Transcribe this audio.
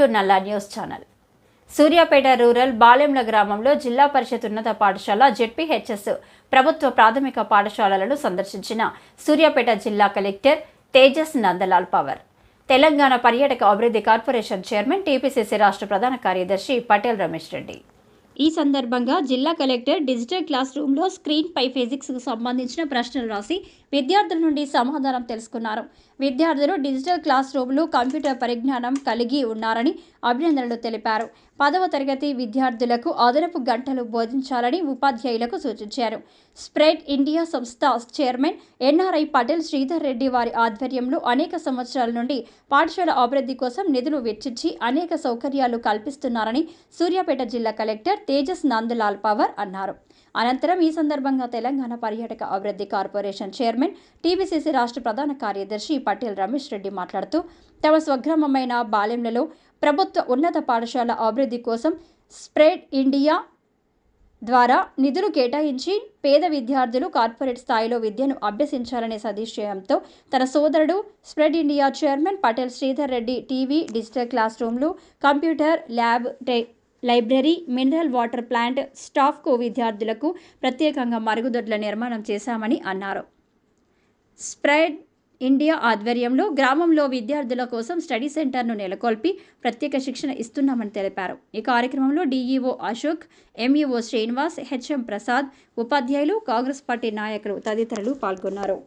To Nalla news channel. Suryapet rural Balemla గ్రామంలో జిల్లా పరిషత్ ఉన్నత పాఠశాల జెడ్పీహెచ్ఎస్ ప్రభుత్వ ప్రాథమిక పాఠశాలలను సందర్శించిన సూర్యాపేట జిల్లా కలెక్టర్ తేజస్ నందలాల్ పవర్. తెలంగాణ పర్యాటక అభివృద్ధి కార్పొరేషన్ చైర్మన్ టీపీసీసీ రాష్ట్ర ప్రధాన కార్యదర్శి పటేల్ రమేష్ రెడ్డి. ఈ సందర్భంగా జిల్లా కలెక్టర్ డిజిటల్ క్లాస్ రూమ్లో స్క్రీన్పై ఫిజిక్స్కు సంబంధించిన ప్రశ్నలు రాసి విద్యార్థుల నుండి సమాధానం తెలుసుకున్నారు. విద్యార్థులు డిజిటల్ క్లాస్ రూమ్లు కంప్యూటర్ పరిజ్ఞానం కలిగి ఉన్నారని అభినందనలు తెలిపారు. పదవ తరగతి విద్యార్థులకు అదనపు గంటలు బోధించాలని ఉపాధ్యాయులకు సూచించారు. స్ప్రెడ్ ఇండియా సంస్థ చైర్మన్ ఎన్ఆర్ఐ పటేల్ శ్రీధర్ రెడ్డి వారి ఆధ్వర్యంలో అనేక సంవత్సరాల నుండి పాఠశాల అభివృద్ధి కోసం నిధులు వెచ్చించి అనేక సౌకర్యాలు కల్పిస్తున్నారని సూర్యాపేట జిల్లా కలెక్టర్ తేజస్ నందలాల్ పవర్ అన్నారు. అనంతరం ఈ సందర్భంగా తెలంగాణ పర్యాటక అభివృద్ధి కార్పొరేషన్ చైర్మన్ టీబీసీసీ రాష్ట్ర ప్రధాన కార్యదర్శి పటేల్ రమేష్ రెడ్డి మాట్లాడుతూ తమ స్వగ్రామమైన బాలెంలలో ప్రభుత్వ ఉన్నత పాఠశాల అభివృద్ధి కోసం స్ప్రెడ్ ఇండియా ద్వారా నిధులు కేటాయించి పేద విద్యార్థులు కార్పొరేట్ స్థాయిలో విద్యను అభ్యసించాలనే సదిశయంతో తన సోదరుడు spread India chairman Patel Sridhar Reddy TV digital class రూమ్లు కంప్యూటర్ ల్యాబ్ టే లైబ్రరీ మినరల్ వాటర్ ప్లాంట్ స్టాఫ్కు విద్యార్థులకు ప్రత్యేకంగా మరుగుదొడ్ల నిర్మాణం చేశామని అన్నారు. స్ప్రెడ్ ఇండియా ఆధ్వర్యంలో గ్రామంలో విద్యార్థుల కోసం స్టడీ సెంటర్ను నెలకొల్పి ప్రత్యేక శిక్షణ ఇస్తున్నామని తెలిపారు. ఈ కార్యక్రమంలో DEO Ashok MEO Srinivas HM Prasad ఉపాధ్యాయులు కాంగ్రెస్ పార్టీ నాయకులు తదితరులు పాల్గొన్నారు.